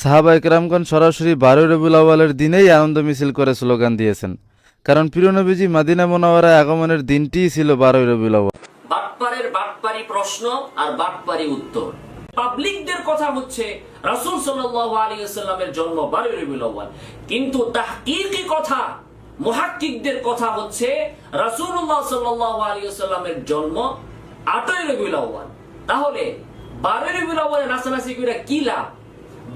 সাহাবা একরামগণ সরাসরি বারোই রবিউল আউয়ালের দিনেই আনন্দ মিছিল করে স্লোগান দিয়েছেন। কারণ প্রিয়নবীজি মাদিনা মোনাওয়ারায় আগমনের দিনটিই ছিল বারোই রবিউল আউয়াল। বাটপারের বাটপারি প্রশ্ন আর বাটপারি উত্তর। পাবলিকদের কথা হচ্ছে, রাসূল সাল্লাল্লাহু আলাইহি সাল্লামের জন্ম বারোই রবিউল আউয়াল। কিন্তু তাহকিকি কথা, মুহাক্কিকদের কথা হচ্ছে, রাসূলুল্লাহ সাল্লাল্লাহু আলাইহি সাল্লামের জন্ম আটই রবিউল আউয়াল। তাহলে বারোই রবিউল আউয়ালে নাচানাচি করে কি লাভ?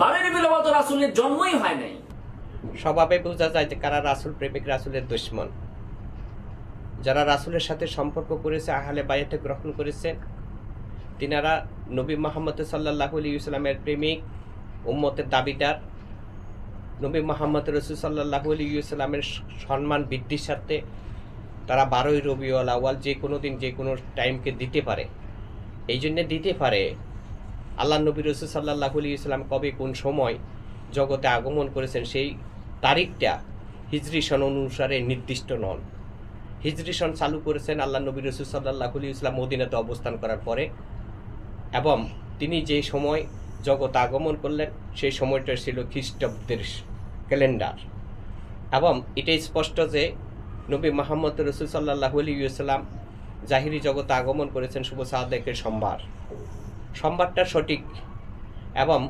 আউয়াল জন্মই হয় নাই। স্বভাবে বোঝা যায় যে কারা রাসুল প্রেমিক, রাসুলের দুশ্মন। যারা রাসুলের সাথে সম্পর্ক করেছে গ্রহণ করেছে, তিনারা নবী মোহাম্মদ সাল্লাহ আলী ইসলামের প্রেমিক, উম্মতের দাবিদার। নবী মোহাম্মদ রসুল সাল্লাহ আলী ইসলামের সম্মান বৃদ্ধির সাথে তারা বারোই রবিউল আওয়াল যে কোনো দিন, যে কোনো টাইমকে দিতে পারে। এই জন্যে দিতে পারে। আল্লাহ নবী রসুল সাল্লাহ আলী ইসলাম কবে কোন সময় জগতে আগমন করেছেন সেই তারিখটা হিজরি সন অনুসারে নির্দিষ্ট নন। হিজরি সন চালু করেছেন আল্লাহ নবী রসুল সাল্লাহ ইসলাম মদিনাতে অবস্থান করার পরে এবং তিনি যে সময় জগতে আগমন করলেন সেই সময়টা ছিল খ্রিস্টাব্দের ক্যালেন্ডার। এবং এটাই স্পষ্ট যে নবী মোহাম্মদ রসুল সাল্লাহ আলী ইসলাম জাহিরি জগতে আগমন করেছেন শুভ সাহাদেকের সোমবার। সোমবারটা সঠিক এবং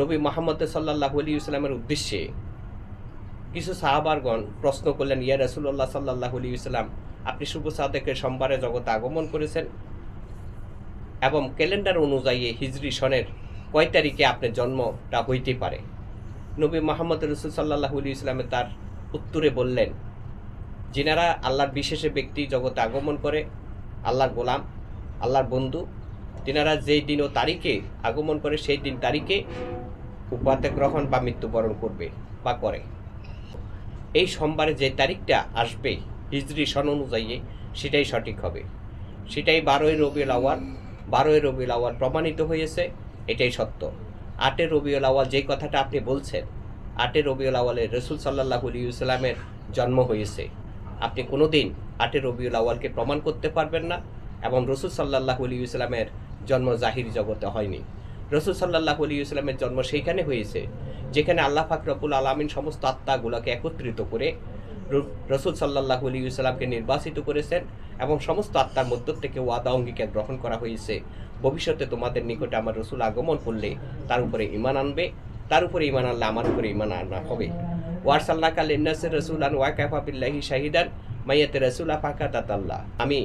নবী মোহাম্মদ সাল্লাহ আলী ইসলামের উদ্দেশ্যে কিছু সাহাবারগণ প্রশ্ন করলেন, ইয়া রসুল্লাহ সাল্লাহ আলী ইসলাম আপনি শুভ সাদেকের সোমবারে জগতে আগমন করেছেন এবং ক্যালেন্ডার অনুযায়ী হিজরি সনের কয় তারিখে আপনার জন্মটা হইতে পারে? নবী মোহাম্মদ রসুল সাল্লাহ আলী ইসলামে তার উত্তরে বললেন, যিনারা আল্লাহর বিশেষে ব্যক্তি জগতে আগমন করে, আল্লাহর গোলাম, আল্লাহর বন্ধু তিনারা যেই দিন ও তারিখে আগমন করে, সেই দিন তারিখে উপাতে গ্রহণ বা মৃত্যুবরণ করবে বা করে। এই সোমবারে যে তারিখটা আসবে, হিজরি সন অনুযায়ী, সেটাই সঠিক হবে। সেটাই বারোই রবিউল আওয়াল বারোই রবিউল আওয়াল প্রমাণিত হয়েছে, এটাই সত্য। আটের রবিউল আওয়াল যে কথাটা আপনি বলছেন আটের রবিউল আওয়ালে রসুল সাল্লাহ ইসলামের জন্ম হয়েছে। আপনি কোনো দিন আটের রবিউল আওয়ালকে প্রমাণ করতে পারবেন না এবং রসুল সাল্লাহ ইসলামের জন্ম জাহির জগতে হয়নি। রসুল সাল্লাহ আলী ইসলামের জন্ম সেইখানে হয়েছে, যেখানে আল্লাহ ফাকরবুল আলমিন সমস্ত আত্মাগুলোকে একত্রিত করে রসুল সাল্লাহ আলী ইসলামকে নির্বাচিত করেছেন এবং সমস্ত আত্মার মধ্য থেকে ওয়াদা অঙ্গীকার গ্রহণ করা হয়েছে। ভবিষ্যতে তোমাদের নিকটে আমার রসুল আগমন করলে তার উপরে ইমান আনবে, তার উপরে ইমান আনলে আমার উপরে ইমান আনা হবে। ওয়ারসাল্লাহ কাল ইন্নাসের রসুল আন ওয়াকাফাবিল্লাহি শাহিদান মাইয়াতে রসুল্লাহ ফাঁকা তাতাল্লাহ আমি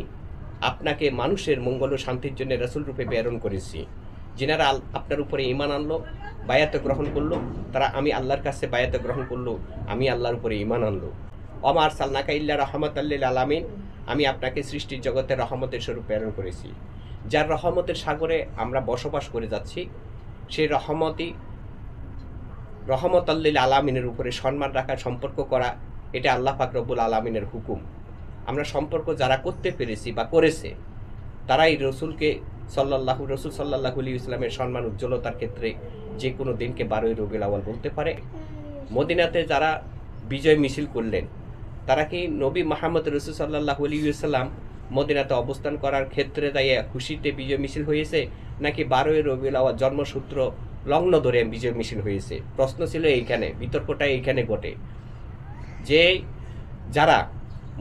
আপনাকে মানুষের মঙ্গল ও শান্তির জন্য রসুল রূপে প্রেরণ করেছি। যিনারা আপনার উপরে ইমান আনলো, বায়াত গ্রহণ করল, তারা আমি আল্লাহর কাছে বায়াত গ্রহণ করল, আমি আল্লাহর উপরে ইমান আনলো। অমার সাল্লাকা ইল্লা রহমত আল্লিল আলামিন, আমি আপনাকে সৃষ্টির জগতের রহমতের স্বরূপ প্রেরণ করেছি। যার রহমতের সাগরে আমরা বসবাস করে যাচ্ছি সেই রহমতই রহমত আল্লিল আলামিনের উপরে সম্মান রাখা, সম্পর্ক করা, এটা আল্লাহ ফাকরবুল আলামিনের হুকুম। আমরা সম্পর্ক যারা করতে পেরেছি বা করেছে, তারাই রসুলকে সাল্লাহ রসুল সাল্লাহ আলী ইসলামের সম্মান, উজ্জ্বলতার ক্ষেত্রে যে কোনো দিনকে বারোই রবিউল আওয়াল বলতে পারে। মদিনাতে যারা বিজয় মিছিল করলেন, তারা কি নবী মাহমদ রসুল সাল্লাহ আলী ইসলাম মদিনাতে অবস্থান করার ক্ষেত্রে তাই খুশিতে বিজয় মিছিল হয়েছে, নাকি বারোই রবিউল আওয়াল জন্মসূত্র লগ্ন ধরে বিজয় মিছিল হয়েছে? প্রশ্ন ছিল এইখানে, বিতর্কটা এইখানে ঘটে যে যারা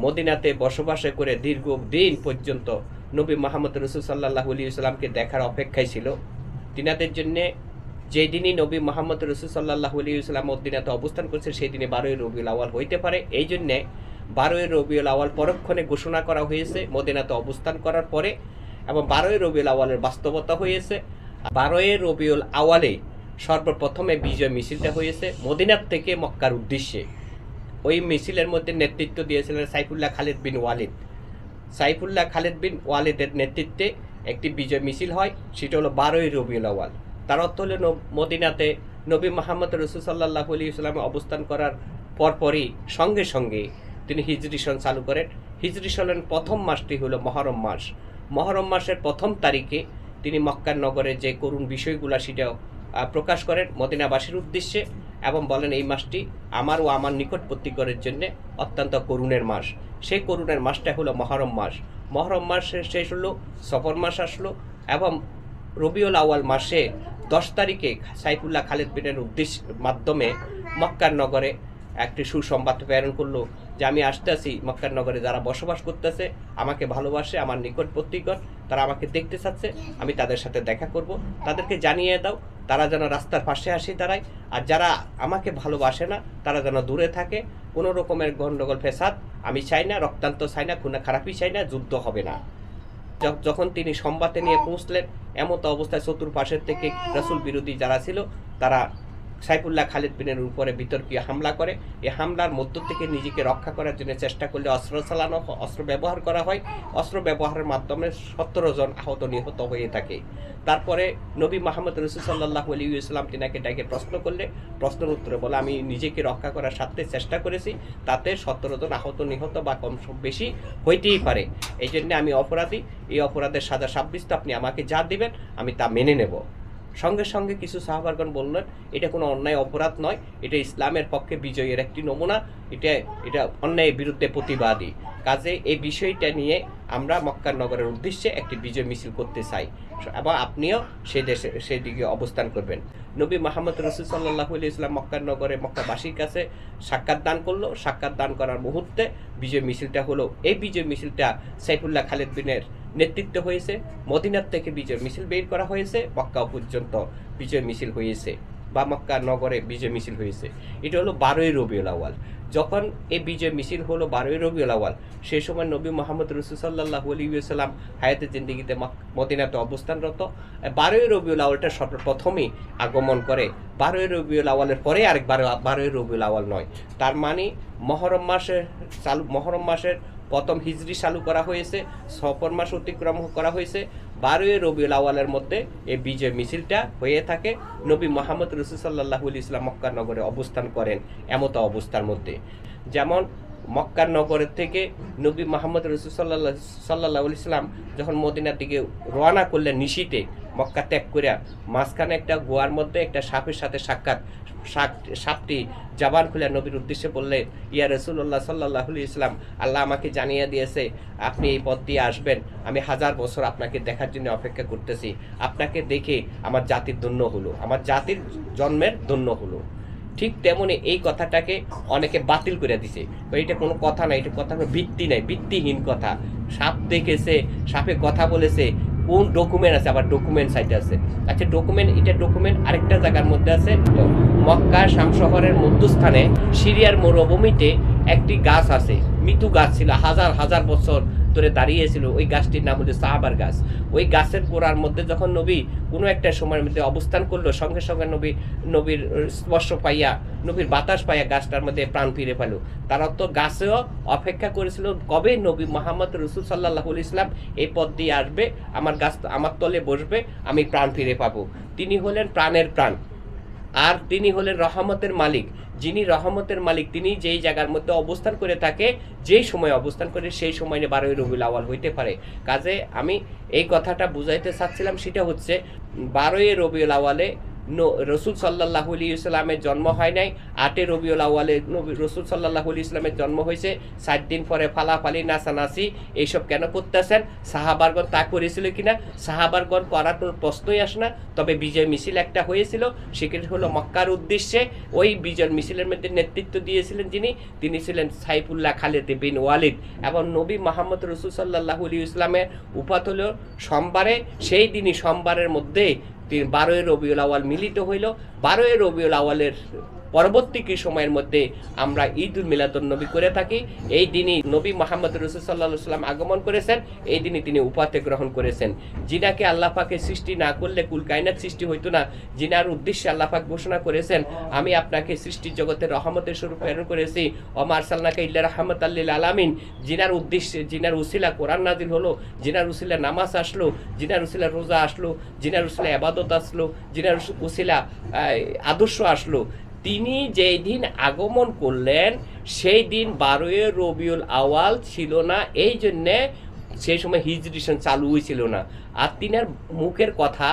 মদিনাতে বসবাস করে দীর্ঘ দিন পর্যন্ত নবী মোহাম্মদ রসুল সাল্লাহ ইসলামকে দেখার অপেক্ষায় ছিল। তিনাদের জন্যে যেই দিনই নবী মোহাম্মদ রসুল সাল্লাহ ইসলাম মদিনাতে অবস্থান করছে সেই দিনে বারোই রবিউল আওয়াল হইতে পারে। এই জন্যে বারোই রবিউল আওয়াল পরক্ষণে ঘোষণা করা হয়েছে মদিনাতে অবস্থান করার পরে এবং বারোই রবিউল আওয়ালের বাস্তবতা হয়েছে। বারোই রবিউল আওয়ালে সর্বপ্রথমে বিজয় মিছিলটা হয়েছে মদিনার থেকে মক্কার উদ্দেশ্যে। ওই মিছিলের মধ্যে নেতৃত্ব দিয়েছিলেন সাইফুল্লাহ খালিদ বিন ওয়ালিদ। সাইফুল্লাহ খালিদ বিন ওয়ালিদের নেতৃত্বে একটি বিজয় মিছিল হয়, সেটা হলো বারোই রবিউল আওয়াল তার অর্থ হলো মদিনাতে নবী মোহাম্মদ রসুল সাল্লাহ আলী ইসলামে অবস্থান করার পরপরই সঙ্গে সঙ্গে তিনি হিজরি সন চালু করেন। হিজরি সনের প্রথম মাসটি হলো মহরম মাস। মহরম মাসের প্রথম তারিখে তিনি মক্কার নগরে যে করুণ বিষয়গুলা সেটাও প্রকাশ করেন মদিনাবাসীর উদ্দেশ্যে। এবং বলেন এই মাসটি আমার ও আমার নিকটবর্তীগণের জন্য অত্যন্ত করুণের মাস। সেই করুণের মাসটা হলো মহরম মাস। মহরম মাস শেষ হলো, সফর মাস আসলো এবং রবিউল আওয়াল মাসে দশ তারিখে সাইফুল্লাহ খালেদ বিনের উদ্দেশ্য মাধ্যমে মক্কার নগরে একটি সুসংবাদ প্রেরণ করল যে আমি আসতেছি মক্কার নগরে যারা বসবাস করতেছে, আমাকে ভালোবাসে, আমার নিকটবর্তীগণ তারা আমাকে দেখতে চাচ্ছে, আমি তাদের সাথে দেখা করব। তাদেরকে জানিয়ে দাও তারা যেন রাস্তার পাশে আসি দাঁড়ায়। আর যারা আমাকে ভালোবাসে না, তারা যেন দূরে থাকে। কোনো রকমের গণ্ডগোল ফেসাদ আমি চাই না রক্তান্ত চাই না, খুনা খারাপই চাই না, যুদ্ধ হবে না। যখন তিনি সম্বাদে নিয়ে পৌঁছলেন, এমত অবস্থায় চতুর্পাশের থেকে রসুল বিরোধী যারা ছিল, তারা সাইফুল্লাহ খালিদ বিনের উপরে বিতর্কীয় হামলা করে। এই হামলার মধ্য থেকে নিজেকে রক্ষা করার জন্য চেষ্টা করলে অস্ত্র চালানো, অস্ত্র ব্যবহার করা হয়। অস্ত্র ব্যবহারের মাধ্যমে সতেরো জন আহত নিহত হয়ে থাকে। তারপরে নবী মাহমদ রসুল সাল্লাহ আলী ইসলাম তিনাকে ডাকে প্রশ্ন করলে, প্রশ্নের উত্তরে বলে, আমি নিজেকে রক্ষা করার স্বার্থে চেষ্টা করেছি। তাতে সতেরো জন আহত নিহত বা কম বেশি হইতেই পারে। এই জন্য আমি অপরাধী। এই অপরাধের সাজা সাব্যস্ত। আপনি আমাকে যা দিবেন, আমি তা মেনে নেব। সঙ্গে সঙ্গে কিছু সাহাবারগণ বললেন, এটা কোনো অন্যায় অপরাধ নয়, এটা ইসলামের পক্ষে বিজয়ের একটি নমুনা, এটা এটা অন্যায়ের বিরুদ্ধে প্রতিবাদী। কাজে এই বিষয়টা নিয়ে আমরা মক্কার নগরের উদ্দেশ্যে একটি বিজয় মিছিল করতে চাই। এবং আপনিও সেই দেশে সেই দিকে অবস্থান করবেন। নবী মাহমদ রসুল সাল্লাহ ইসলাম মক্কার নগরে মক্কাবাসীর কাছে সাক্ষাৎ দান করল। সাক্ষাৎ দান করার মুহূর্তে বিজয় মিছিলটা হলো। এই বিজয় মিছিলটা সাইফুল্লাহ খালেদ বিনের নেতৃত্ব হয়েছে। মদিনার থেকে বিজয় মিছিল বের করা হয়েছে। মক্কা পর্যন্ত বিজয় মিছিল হয়েছে। বা মক্কা নগরে বিজয় মিছিল হয়েছে। এটা হলো বারোই রবিউল আওয়াল যখন এই বিজয় মিছিল হলো বারোই রবিউল আওয়াল সেই সময় নবী মোহাম্মদ রসুল সাল্লাহ আলী সাল্লাম হায়াতের জিন্দিগিতে মদিনাতে অবস্থানরত। বারোই রবিউল আওয়ালটা সর্বপ্রথমেই আগমন করে। বারোই রবিউল আওয়ালের পরে আরেক বারো বারোই রবিউল আওয়াল নয়। তার মানে মহরম মাসের চালু, মহরম মাসের প্রথম হিজরি চালু করা হয়েছে, সফর মাস অতিক্রম করা হয়েছে। বারোই রবিউল আওয়ালের মধ্যে এই বিজয় মিছিলটা হয়ে থাকে। নবী মোহাম্মদ রসুল সাল্লাহ ইসলাম মক্কা নগরে অবস্থান করেন এমত অবস্থার মধ্যে। যেমন মক্কার নগরের থেকে নবী মোহাম্মদ রসুল সাল্লাহ সাল্লাহ ইসলাম যখন মদিনার দিকে রওনা করলেন নিশিতে মক্কা ত্যাগ করিয়া মাঝখানে একটা গোয়ার মধ্যে একটা সাপের সাথে সাক্ষাৎ সাপ- সাপটি জাবান খুলে নবীর উদ্দেশ্যে বললে, ইয়া রসুল্লাহ সাল্লাহ ইসলাম আল্লাহ আমাকে জানিয়ে দিয়েছে, আপনি এই পথ দিয়ে আসবেন। আমি হাজার বছর আপনাকে দেখার জন্য অপেক্ষা করতেছি। আপনাকে দেখে আমার জাতির ধন্য হলো। আমার জাতির জন্মের ধন্য হলো। ঠিক তেমনি এই কথাটাকে অনেকে বাতিল করে দিছে। এটা কোনো কথা নাই এটা কথা ভিত্তি নাই, ভিত্তিহীন কথা। সাপ দেখেছে, সাপে কথা বলেছে কোন ডকুমেন্ট আছে? আবার ডকুমেন্ট সাইটে আছে। আচ্ছা ডকুমেন্ট এটা ডকুমেন্ট আরেকটা জায়গার মধ্যে আছে। মক্কা শাম শহরের মধ্যস্থানে সিরিয়ার মরুভূমিতে একটি গাছ আছে। মৃত্যু গাছ ছিল, হাজার হাজার বছর ধরে দাঁড়িয়েছিল, ওই গাছটির নাম হলো সাহাবার গাছ। ওই গাছের গোড়ার মধ্যে যখন নবী কোনো একটা সময়ের মধ্যে অবস্থান করল, সঙ্গে সঙ্গে নবী, নবীর স্পর্শ পাইয়া, নবীর বাতাস পাইয়া গাছটার মধ্যে প্রাণ ফিরে পেল। তারা তো গাছেও অপেক্ষা করেছিল, কবে নবী মোহাম্মদ রসুল সাল্লাহ ইসলাম এই পথ দিয়ে আসবে, আমার গাছ, আমার তলে বসবে, আমি প্রাণ ফিরে পাবো। তিনি হলেন প্রাণের প্রাণ। আর তিনি হলেন রহমতের মালিক। যিনি রহমতের মালিক, তিনি যেই জায়গার মধ্যে অবস্থান করে থাকে, যেই সময় অবস্থান করে, সেই সময় নিয়ে বারোই রবিউল আওয়াল হইতে পারে। কাজে আমি এই কথাটা বুঝাইতে চাচ্ছিলাম, সেটা হচ্ছে বারোই রবিউল আওয়ালে রসুল সাল্লাহ আলী ইসলামের জন্ম হয় নাই। আটে রবিউল আওয়ালে রসুল সাল্লাহ আলী ইসলামের জন্ম হয়েছে। সাত দিন পরে ফালাফালি, নাচানাচি এইসব কেন করতেছেন? সাহাবারগণ তা করেছিল কিনা? সাহাবারগণ করার কোনো প্রশ্নই আসে না। তবে বিজয় মিছিল একটা হয়েছিল সেটি হলো মক্কার উদ্দেশ্যে। ওই বিজয় মিছিলের মধ্যে নেতৃত্ব দিয়েছিলেন যিনি, তিনি ছিলেন সাইফুল্লাহ খালেদ বিন ওয়ালিদ। এবং নবী মোহাম্মদ রসুল সাল্লাহ আলী ইসলামের উপাত হল সোমবারে। সেই দিনই সোমবারের মধ্যে বারোই রবিউল আওয়াল মিলিত হইল। বারোই রবিউল আওয়ালের পরবর্তী কি সময়ের মধ্যে আমরা ঈদ মিলাদুল নবী করে থাকি, এই দিনই নবী মোহাম্মদ রসুল সাল্লাহ সাল্লাম আগমন করেছেন, এই দিনই তিনি উপাতে গ্রহণ করেছেন। জিনাকে আল্লাহ পাকে সৃষ্টি না করলে কুল কায়নাত সৃষ্টি হইতো না জিনার উদ্দেশ্যে আল্লাহ পাক ঘোষণা করেছেন, আমি আপনাকে সৃষ্টি জগতের রহমতের স্বরূপ প্রেরণ করেছি অমার সাল্লাকে ইল্লা রহমত আল্লিল আলামিন। জিনার উদ্দেশ্যে জিনার উসিলা কোরআন নাজিল হলো জিনার উসিলা নামাজ আসলো জিনার উসিলা রোজা আসলো জিনার উসিলা আবাদত আসলো জিনার উসিলা আদর্শ আসলো তিনি যেই দিন আগমন করলেন, সেই দিন বারোই রবিউল আওয়াল ছিল না। এই জন্যে সেই সময় হিজরিশন চালু হয়েছিল না। আর তিনার মুখের কথা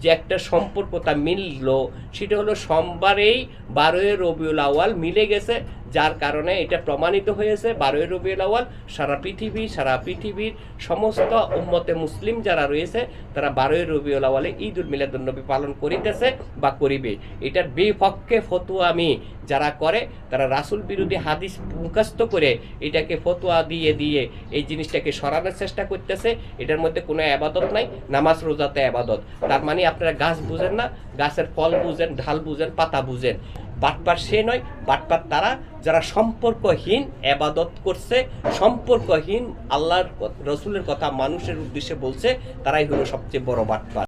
যে একটা সম্পর্কতা মিলল, সেটা হলো সোমবারেই বারোই রবিউল আওয়াল মিলে গেছে। যার কারণে এটা প্রমাণিত হয়েছে বারোই রবিউল আওয়াল সারা পৃথিবী, সারা পৃথিবীর সমস্ত উম্মতে মুসলিম যারা রয়েছে, তারা বারোই রবিউল আওয়ালে ঈদ উল মিলাদুন্নবী পালন করিতেছে বা করিবে। এটার বিপক্ষে ফতুয়া আমি যারা করে, তারা রাসুল বিরোধী হাদিস মুখস্থ করে এটাকে ফতোয়া দিয়ে দিয়ে এই জিনিসটাকে সরানোর চেষ্টা করতেছে। এটার মধ্যে কোনো আবাদত নাই, নামাজ, রোজাতে আবাদত। তার মানে আপনারা গাছ বুঝেন না, গাছের ফল বুঝেন, ঢাল বুঝেন, পাতা বুঝেন। বাটপার সে নয়, বাটপার তারা যারা সম্পর্কহীন এবাদত করছে, সম্পর্কহীন আল্লাহর রসুলের কথা মানুষের উদ্দেশ্যে বলছে, তারাই হলো সবচেয়ে বড় বাটপার।